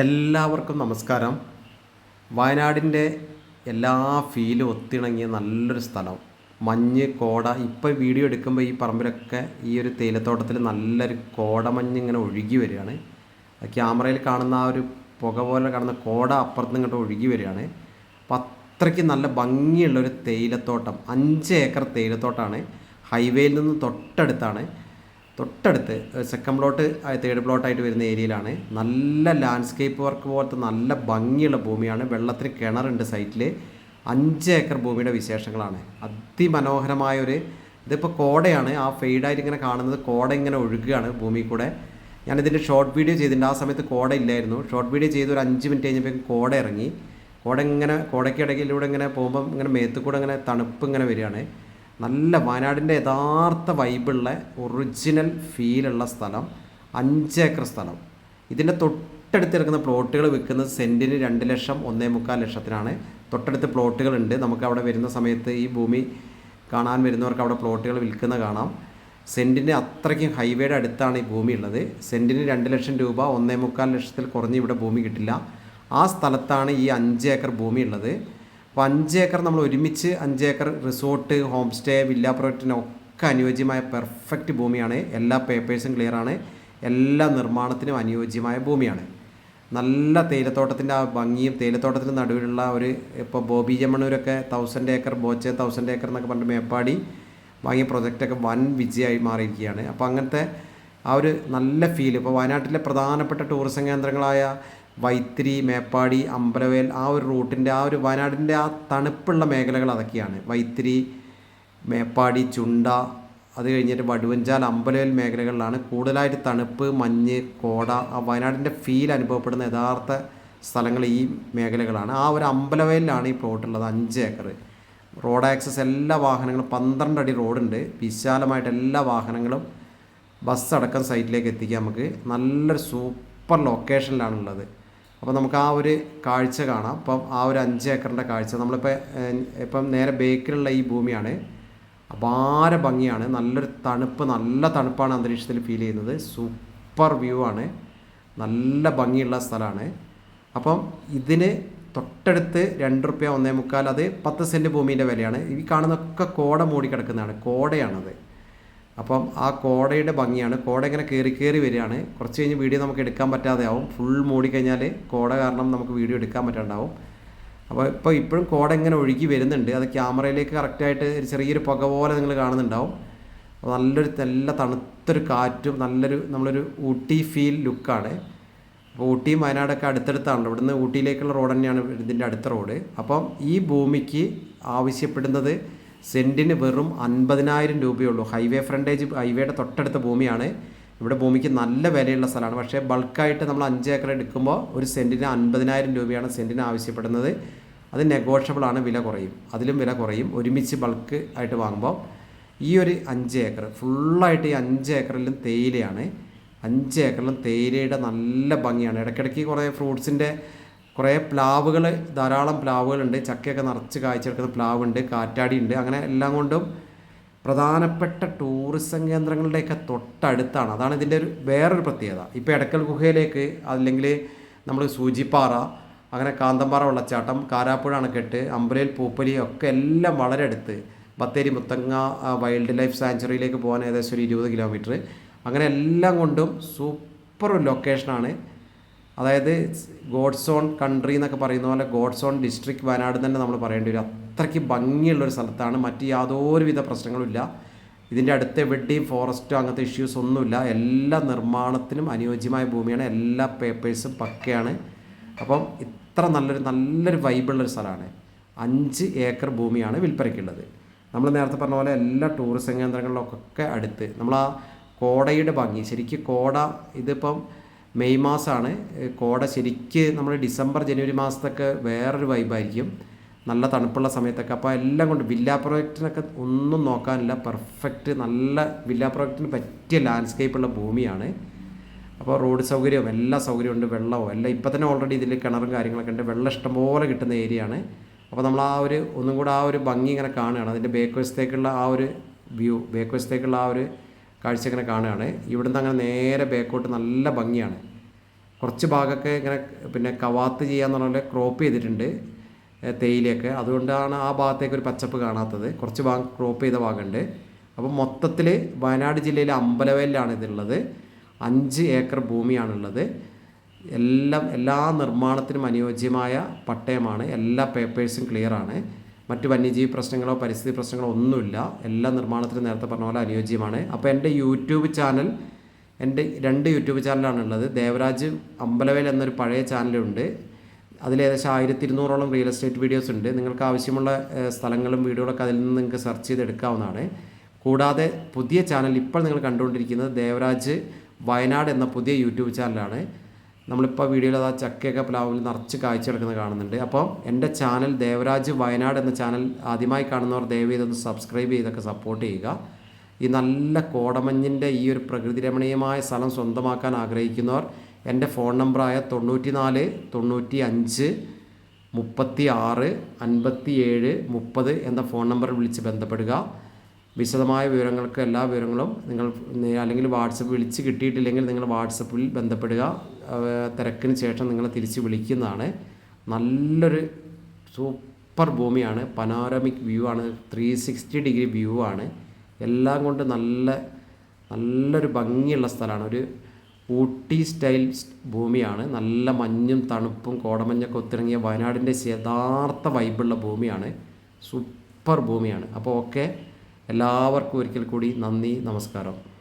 എല്ലാവർക്കും നമസ്കാരം. വയനാടിന്റെ എല്ലാ ഫീലും ഒത്തിണങ്ങിയ നല്ലൊരു സ്ഥലം. മഞ്ഞ് കോട. ഇപ്പോൾ വീഡിയോ എടുക്കുമ്പോൾ ഈ പറമ്പിലൊക്കെ ഈ ഒരു തേയിലത്തോട്ടത്തിൽ നല്ലൊരു കോടമഞ്ഞ് ഇങ്ങനെ ഒഴുകി വരികയാണ്. ക്യാമറയിൽ കാണുന്ന ആ ഒരു പുക പോലെ കാണുന്ന കോട അപ്പുറത്ത് ഇങ്ങോട്ട് ഒഴുകി വരികയാണ്. അപ്പം അത്രയ്ക്ക് നല്ല ഭംഗിയുള്ള ഒരു തേയിലത്തോട്ടം. അഞ്ച് ഏക്കർ തേയിലത്തോട്ടമാണ് ഹൈവേയിൽ നിന്ന് തൊട്ടടുത്താണ്. തൊട്ടടുത്ത് സെക്കൻഡ് പ്ലോട്ട് തേർഡ് പ്ലോട്ടായിട്ട് വരുന്ന ഏരിയയിലാണ് നല്ല ലാൻഡ്സ്കേപ്പ് വർക്ക് പോലത്തെ നല്ല ഭംഗിയുള്ള ഭൂമിയാണ്. വെള്ളത്തിന് കിണറുണ്ട് സൈറ്റിൽ അഞ്ച് ഏക്കർ ഭൂമിയുടെ വിശേഷങ്ങളാണ്. അതിമനോഹരമായ ഒരു ഇതിപ്പോൾ കോടയാണ്. ആ ഫെയ്ഡായിട്ട് ഇങ്ങനെ കാണുന്നത് കോട ഇങ്ങനെ ഒഴുകുകയാണ് ഭൂമി കൂടെ. ഞാനിതിന്റെ ഷോർട്ട് വീഡിയോ ചെയ്തിട്ടുണ്ട്. ആ സമയത്ത് കോട ഇല്ലായിരുന്നു. ഷോർട്ട് വീഡിയോ ചെയ്ത് ഒരു അഞ്ച് മിനിറ്റ് കഴിഞ്ഞപ്പോൾ കോട ഇറങ്ങി. കോട ഇങ്ങനെ കോടയ്ക്കിടയ്ക്കിലൂടെ ഇങ്ങനെ പോകുമ്പം ഇങ്ങനെ മേത്ത് കൂടെ ഇങ്ങനെ തണുപ്പ് ഇങ്ങനെ വരികയാണ്. നല്ല വയനാടിന്റെ യഥാർത്ഥ വൈബുള്ള ഒറിജിനൽ ഫീലുള്ള സ്ഥലം അഞ്ച് ഏക്കർ സ്ഥലം. ഇതിന്റെ തൊട്ടടുത്ത് കിടക്കുന്ന പ്ലോട്ടുകൾ വിൽക്കുന്നത് സെന്റിന് രണ്ട് ലക്ഷം ഒന്നേ മുക്കാൽ ലക്ഷത്തിനാണ്. തൊട്ടടുത്ത് പ്ലോട്ടുകളുണ്ട്. നമുക്ക് അവിടെ വരുന്ന സമയത്ത് ഈ ഭൂമി കാണാൻ വരുന്നവർക്ക് അവിടെ പ്ലോട്ടുകൾ വിൽക്കുന്ന കാണാം. സെന്റിന് അത്രയ്ക്കും ഹൈവേയുടെ അടുത്താണ് ഈ ഭൂമി ഉള്ളത്. സെന്റിന് രണ്ട് ലക്ഷം രൂപ ഒന്നേ മുക്കാൽ ലക്ഷത്തിൽ കുറഞ്ഞ് ഇവിടെ ഭൂമി കിട്ടില്ല. ആ സ്ഥലത്താണ് ഈ അഞ്ച് ഏക്കർ ഭൂമി ഉള്ളത്. അപ്പോൾ അഞ്ച് ഏക്കർ നമ്മൾ ഒരുമിച്ച് അഞ്ച് acre resort home stay villa പ്രോജക്റ്റിനൊക്കെ അനുയോജ്യമായ പെർഫെക്റ്റ് ഭൂമിയാണ്. എല്ലാ പേപ്പേഴ്സും ക്ലിയർ ആണ്. എല്ലാ നിർമ്മാണത്തിനും അനുയോജ്യമായ ഭൂമിയാണ്. നല്ല തേയിലത്തോട്ടത്തിന്റെ ആ ഭംഗിയും തേയിലത്തോട്ടത്തിന് നടുവിലുള്ള ഒരു ഇപ്പോൾ Bobby ജമ്മണൂരൊക്കെ thousand acre Boche thousand acre എന്നൊക്കെ പറഞ്ഞ മേപ്പാടി വാങ്ങിയ പ്രൊജക്റ്റൊക്കെ വൻ വിജയമായി മാറിയിരിക്കുകയാണ്. അപ്പോൾ അങ്ങനത്തെ ആ ഒരു നല്ല ഫീൽ ഇപ്പോൾ വയനാട്ടിലെ പ്രധാനപ്പെട്ട ടൂറിസം കേന്ദ്രങ്ങളായ വൈത്തിരി മേപ്പാടി അമ്പലവേൽ ആ ഒരു റൂട്ടിന്റെ ആ ഒരു വയനാടിന്റെ ആ തണുപ്പുള്ള മേഖലകൾ അതൊക്കെയാണ്. വൈത്തിരി മേപ്പാടി ചുണ്ട അത് കഴിഞ്ഞിട്ട് വടുവഞ്ചാൽ അമ്പലവേൽ മേഖലകളിലാണ് കൂടുതലായിട്ട് തണുപ്പ് മഞ്ഞ് കോട ആ വയനാടിന്റെ ഫീൽ അനുഭവപ്പെടുന്ന യഥാർത്ഥ സ്ഥലങ്ങൾ ഈ മേഖലകളാണ്. ആ ഒരു അമ്പലവേലിലാണ് ഈ പ്ലോട്ടുള്ളത് അഞ്ച് ഏക്കർ റോഡ് ആക്സസ് എല്ലാ വാഹനങ്ങളും പന്ത്രണ്ട് അടി റോഡുണ്ട്. വിശാലമായിട്ട് എല്ലാ വാഹനങ്ങളും ബസ് അടക്കം സൈറ്റിലേക്ക് എത്തിക്കാം നമുക്ക്. നല്ലൊരു സൂപ്പർ ലൊക്കേഷനിലാണുള്ളത് അപ്പോൾ നമുക്ക് ആ ഒരു കാഴ്ച കാണാം. അപ്പം ആ ഒരു അഞ്ച് ഏക്കറിന്റെ കാഴ്ച. നമ്മളിപ്പോൾ ഇപ്പം നേരെ ബേക്കിലുള്ള ഈ ഭൂമിയാണ്. അപാര ഭംഗിയാണ്. നല്ലൊരു തണുപ്പ് നല്ല തണുപ്പാണ് അന്തരീക്ഷത്തിൽ ഫീൽ ചെയ്യുന്നത്. സൂപ്പർ വ്യൂ ആണ്. നല്ല ഭംഗിയുള്ള സ്ഥലമാണ്. അപ്പം ഇതിന് തൊട്ടടുത്ത് രണ്ട് റുപ്യ ഒന്നേ മുക്കാൽ അത് പത്ത് സെന്റ് ഭൂമിന്റെ വിലയാണ്. ഈ കാണുന്നൊക്കെ കോട മൂടി കിടക്കുന്നതാണ്. കോടയാണത്. അപ്പം ആ കോടയുടെ ഭംഗിയാണ്. കോട ഇങ്ങനെ കയറി കയറി വരികയാണ്. കുറച്ച് കഴിഞ്ഞ് വീഡിയോ നമുക്ക് എടുക്കാൻ പറ്റാതെ ആവും ഫുൾ മൂടിക്കഴിഞ്ഞാൽ കോട കാരണം നമുക്ക് വീഡിയോ എടുക്കാൻ പറ്റാണ്ടാവും. അപ്പോൾ ഇപ്പോൾ ഇപ്പോഴും കോട ഇങ്ങനെ ഒഴുകി വരുന്നുണ്ട്. അത് ക്യാമറയിലേക്ക് കറക്റ്റായിട്ട് ഒരു ചെറിയൊരു പുക പോലെ നിങ്ങൾ കാണുന്നുണ്ടാവും. നല്ലൊരു നല്ല തണുത്തൊരു കാറ്റും നല്ലൊരു നമ്മളൊരു ഊട്ടി ഫീൽ ലുക്കാണ് അപ്പോൾ ഊട്ടിയും വയനാടൊക്കെ അടുത്തടുത്താണല്ലോ. ഇവിടുന്ന് ഊട്ടിയിലേക്കുള്ള റോഡ് തന്നെയാണ് ഇതിന്റെ അടുത്ത റോഡ് അപ്പം ഈ ഭൂമിക്ക് ആവശ്യപ്പെടുന്നത് സെന്റിന് വെറും അൻപതിനായിരം രൂപയുള്ളൂ. ഹൈവേ ഫ്രണ്ടേജ് ഹൈവേയുടെ തൊട്ടടുത്ത ഭൂമിയാണ്. ഇവിടെ ഭൂമിക്ക് നല്ല വിലയുള്ള സ്ഥലമാണ്. പക്ഷേ ബൾക്കായിട്ട് നമ്മൾ അഞ്ച് ഏക്കർ എടുക്കുമ്പോൾ ഒരു സെന്റിന് അൻപതിനായിരം രൂപയാണ് സെന്റിന് ആവശ്യപ്പെടുന്നത്. അത് നെഗോഷ്യബിളാണ് വില കുറയും. അതിലും വില കുറയും. ഒരുമിച്ച് ബൾക്ക് ആയിട്ട് വാങ്ങുമ്പോൾ ഈ ഒരു അഞ്ച് ഏക്കർ ഫുള്ളായിട്ട് ഈ അഞ്ച് ഏക്കറിലും തേയിലയാണ്. അഞ്ച് ഏക്കറിലും തേയിലയുടെ നല്ല ഭംഗിയാണ്. ഇടയ്ക്കിടയ്ക്ക് കുറേ ഫ്രൂട്ട്സിന്റെ കുറേ പ്ലാവുകൾ ധാരാളം പ്ലാവുകളുണ്ട്. ചക്കയൊക്കെ നിറച്ച് കാഴ്ചയെടുക്കുന്ന പ്ലാവുണ്ട് കാറ്റാടി ഉണ്ട് അങ്ങനെ എല്ലാം കൊണ്ടും പ്രധാനപ്പെട്ട ടൂറിസം കേന്ദ്രങ്ങളുടെയൊക്കെ തൊട്ടടുത്താണ്. അതാണ് ഇതിന്റെ ഒരു വേറൊരു പ്രത്യേകത. ഇപ്പോൾ എടക്കൽ ഗുഹയിലേക്ക് അല്ലെങ്കിൽ നമ്മൾ സൂചിപ്പാറ അങ്ങനെ കാന്തമ്പാറ വെള്ളച്ചാട്ടം കാരാപ്പുഴ അണക്കെട്ട് അമ്പലയിൽ പൂപ്പലി ഒക്കെ എല്ലാം വളരെ അടുത്ത്. ബത്തേരി മുത്തങ്ങ വൈൽഡ് ലൈഫ് സാങ്ച്വറിയിലേക്ക് പോകാൻ ഏകദേശം ഒരു ഇരുപത് കിലോമീറ്റർ. അങ്ങനെ എല്ലാം കൊണ്ടും സൂപ്പർ ലൊക്കേഷനാണ്. അതായത് ഗോഡ്സ് ഓൺ കൺട്രി എന്നൊക്കെ പറയുന്ന പോലെ ഗോഡ്സ് ഓൺ ഡിസ്ട്രിക്ട് വയനാട് തന്നെ നമ്മൾ പറയേണ്ടി വരും. അത്രയ്ക്ക് ഭംഗിയുള്ള ഒരു സ്ഥലത്താണ്. മറ്റ് യാതൊരുവിധ പ്രശ്നങ്ങളുമില്ല ഇതിന്റെ അടുത്ത് എവിടെയും ഫോറസ്റ്റോ അങ്ങനത്തെ ഇഷ്യൂസ് ഒന്നുമില്ല. എല്ലാ നിർമ്മാണത്തിനും അനുയോജ്യമായ ഭൂമിയാണ്. എല്ലാ പേപ്പേഴ്സും പക്കയാണ്. അപ്പം ഇത്ര നല്ലൊരു നല്ലൊരു വൈബുള്ളൊരു സ്ഥലമാണ്. അഞ്ച് ഏക്കർ ഭൂമിയാണ് വിൽപ്പനയ്ക്കുള്ളത്. നമ്മൾ നേരത്തെ പറഞ്ഞ പോലെ എല്ലാ ടൂറിസം കേന്ദ്രങ്ങളിലൊക്കെ അടുത്ത്. നമ്മൾ ആ കോടയുടെ ഭംഗി. ശരിക്കും കോട ഇതിപ്പം മെയ് മാസമാണ് കോട ശരിക്ക് നമ്മൾ ഡിസംബർ ജനുവരി മാസത്തൊക്കെ വേറൊരു വൈബായിരിക്കും. നല്ല തണുപ്പുള്ള സമയത്തൊക്കെ. അപ്പോൾ എല്ലാം കൊണ്ട് വില്ല പ്രോജക്റ്റിനൊക്കെ ഒന്നും നോക്കാനില്ല. പെർഫെക്റ്റ് നല്ല വില്ല പ്രോജക്റ്റിന് പറ്റിയ ലാൻഡ്സ്കേപ്പുള്ള ഭൂമിയാണ്. അപ്പോൾ റോഡ് സൗകര്യവും എല്ലാ സൗകര്യവും ഉണ്ട്. വെള്ളവും എല്ലാം ഇപ്പം തന്നെ ഓൾറെഡി ഇതിൽ കിണറും കാര്യങ്ങളൊക്കെ ഉണ്ട്. വെള്ളം ഇഷ്ടംപോലെ കിട്ടുന്ന ഏരിയയാണ്. അപ്പോൾ നമ്മൾ ആ ഒരു ഒന്നും കൂടെ ആ ഒരു ഭംഗി ഇങ്ങനെ കാണുകയാണ്. അതിന്റെ ബേക്ക് വശത്തേക്കുള്ള ആ ഒരു വ്യൂ ബേക്ക് വശത്തേക്കുള്ള ആ ഒരു കാഴ്ച ഇങ്ങനെ കാണുകയാണ്. ഇവിടുന്ന് അങ്ങനെ നേരെ ബേക്കോട്ട് നല്ല ഭംഗിയാണ്. കുറച്ച് ഭാഗമൊക്കെ ഇങ്ങനെ പിന്നെ കവാത്ത് ചെയ്യാന്ന് പറഞ്ഞാൽ ക്രോപ്പ് ചെയ്തിട്ടുണ്ട് തേയിലയൊക്കെ. അതുകൊണ്ടാണ് ആ ഭാഗത്തേക്ക് ഒരു പച്ചപ്പ് കാണാത്തത്. കുറച്ച് ഭാഗം ക്രോപ്പ് ചെയ്ത ഭാഗമുണ്ട്. അപ്പോൾ മൊത്തത്തിൽ വയനാട് ജില്ലയിലെ അമ്പലവയലിലാണ് ഇതുള്ളത്. അഞ്ച് ഏക്കർ ഭൂമിയാണുള്ളത്. എല്ലാം എല്ലാ നിർമ്മാണത്തിനും അനുയോജ്യമായ പട്ടയമാണ്. എല്ലാ പേപ്പേഴ്സും ക്ലിയറാണ് മറ്റ് വന്യജീവി പ്രശ്നങ്ങളോ പരിസ്ഥിതി പ്രശ്നങ്ങളോ ഒന്നുമില്ല. എല്ലാ നിർമ്മാണത്തിനും നേരത്തെ പറഞ്ഞ പോലെ അനുയോജ്യമാണ്. അപ്പോൾ എന്റെ യൂട്യൂബ് ചാനൽ എന്റെ രണ്ട് യൂട്യൂബ് ചാനലാണ് ഉള്ളത് ദേവരാജ് അമ്പലവേൽ എന്നൊരു പഴയ ചാനലുണ്ട്. അതിൽ ഏകദേശം ആയിരത്തി ഇരുന്നൂറോളം റിയൽ എസ്റ്റേറ്റ് വീഡിയോസ് ഉണ്ട്. നിങ്ങൾക്ക് ആവശ്യമുള്ള സ്ഥലങ്ങളും വീഡിയോകളൊക്കെ അതിൽ നിന്ന് നിങ്ങൾക്ക് സെർച്ച് ചെയ്തെടുക്കാവുന്നതാണ്. കൂടാതെ പുതിയ ചാനൽ ഇപ്പോൾ നിങ്ങൾ കണ്ടുകൊണ്ടിരിക്കുന്നത് ദേവരാജ് വയനാട് എന്ന പുതിയ യൂട്യൂബ് ചാനലാണ്. നമ്മളിപ്പോൾ വീഡിയോയിൽ അത് ആ ചക്കയൊക്കെ പ്ലാവിൽ നിറച്ച് കാഴ്ച കാണുന്നുണ്ട്. അപ്പോൾ എന്റെ ചാനൽ ദേവരാജ് വയനാട് എന്ന ചാനൽ ആദ്യമായി കാണുന്നവർ ദയവ് ചെയ്തൊന്ന് സബ്സ്ക്രൈബ് ചെയ്തൊക്കെ സപ്പോർട്ട് ചെയ്യുക. ഈ നല്ല കോടമഞ്ഞിന്റെ ഈ ഒരു പ്രകൃതി രമണീയമായ സ്ഥലം സ്വന്തമാക്കാൻ ആഗ്രഹിക്കുന്നവർ എന്റെ ഫോൺ നമ്പറായ തൊണ്ണൂറ്റി നാല് തൊണ്ണൂറ്റി അഞ്ച് മുപ്പത്തി ആറ് അൻപത്തി ഏഴ് മുപ്പത് എന്ന ഫോൺ നമ്പറിൽ വിളിച്ച് ബന്ധപ്പെടുക. വിശദമായ വിവരങ്ങൾക്ക് എല്ലാ വിവരങ്ങളും നിങ്ങൾ അല്ലെങ്കിൽ വാട്സപ്പ് വിളിച്ച് കിട്ടിയിട്ടില്ലെങ്കിൽ നിങ്ങൾ വാട്സപ്പിൽ ബന്ധപ്പെടുക. തിരക്കിന് ശേഷം നിങ്ങളെ തിരിച്ച് വിളിക്കുന്നതാണ്. നല്ലൊരു സൂപ്പർ ഭൂമിയാണ്. പനോരമിക് വ്യൂ ആണ്. ത്രീ സിക്സ്റ്റി ഡിഗ്രി വ്യൂ ആണ്. എല്ലാം കൊണ്ട് നല്ല നല്ലൊരു ഭംഗിയുള്ള സ്ഥലമാണ്. ഒരു ഊട്ടി സ്റ്റൈൽ ഭൂമിയാണ്. നല്ല മഞ്ഞും തണുപ്പും കോടമഞ്ഞൊക്കെ ഒത്തിറങ്ങിയ വയനാടിന്റെ യഥാർത്ഥ വൈബുള്ള ഭൂമിയാണ്. സൂപ്പർ ഭൂമിയാണ്. അപ്പോൾ ഓക്കെ. എല്ലാവർക്കും ഒരിക്കൽ കൂടി നന്ദി നമസ്കാരം.